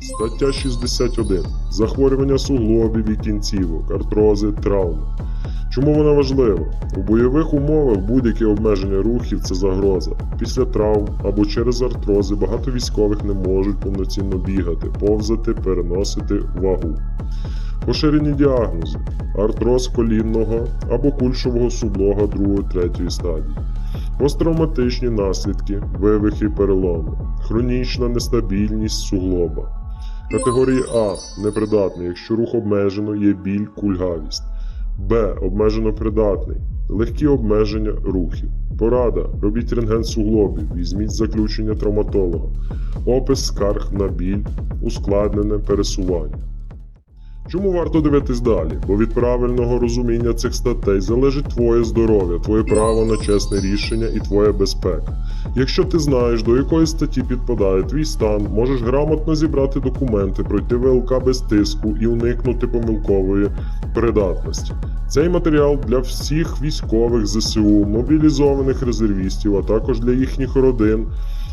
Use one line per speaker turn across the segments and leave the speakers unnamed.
Стаття 61. Захворювання суглобів і кінцівок, артрози, травми. Чому вона важлива? У бойових умовах будь-яке обмеження рухів це загроза. Після травм або через артрози багато військових не можуть повноцінно бігати, повзати, переносити вагу. Поширені діагнози: артроз колінного або кульшового суглога 2-3 стадії, посттравматичні наслідки, вивихи, переломи, хронічна нестабільність суглоба. Категорії А непридатний, якщо рух обмежено, є біль, кульгавість. Б. Обмежено придатний. Легкі обмеження рухів. Порада. Робіть рентген суглобів, візьміть заключення травматолога. Опис скарг на біль, ускладнене пересування. Чому варто дивитись далі? Бо від правильного розуміння цих статей залежить твоє здоров'я, твоє право на чесне рішення і твоя безпека. Якщо ти знаєш, до якої статті підпадає твій стан, можеш грамотно зібрати документи, пройти ВЛК без тиску і уникнути помилкової придатності. Цей матеріал для всіх військових ЗСУ, мобілізованих резервістів, а також для їхніх родин,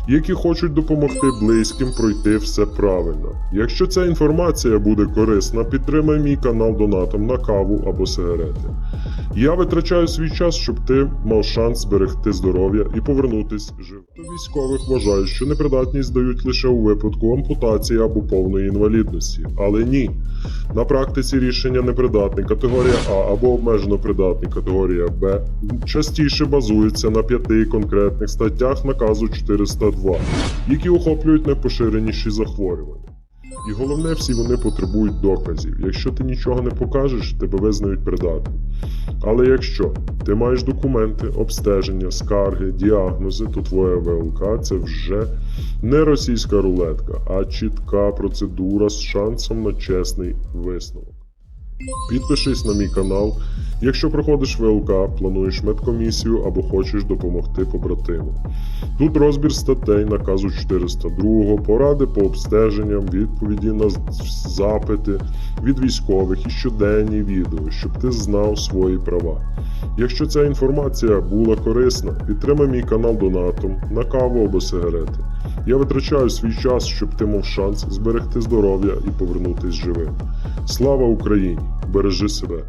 які хочуть допомогти близьким пройти все правильно. Якщо ця інформація буде корисна, підтримай мій канал донатом на каву або сигарети. Я витрачаю свій час, щоб ти мав шанс зберегти здоров'я і повернутись живим. Військових вважають, що непридатність дають лише у випадку ампутації або повної інвалідності, але ні. На практиці рішення непридатний категорія А або обмежено придатний категорія Б частіше базуються на п'яти конкретних статтях наказу 402, які охоплюють найпоширеніші захворювання. І головне, всі вони потребують доказів. Якщо ти нічого не покажеш, тебе визнають придатним. Але якщо ти маєш документи, обстеження, скарги, діагнози, то твоя ВЛК це вже не російська рулетка, а чітка процедура з шансом на чесний висновок. Підпишись на мій канал. Якщо проходиш ВЛК, плануєш медкомісію або хочеш допомогти побратиму. Тут розбір статей наказу 402, поради по обстеженням, відповіді на запити від військових і щоденні відео, щоб ти знав свої права. Якщо ця інформація була корисна, підтримай мій канал донатом на каву або сигарети. Я витрачаю свій час, щоб ти мав шанс зберегти здоров'я і повернутись живим. Слава Україні! Бережи себе!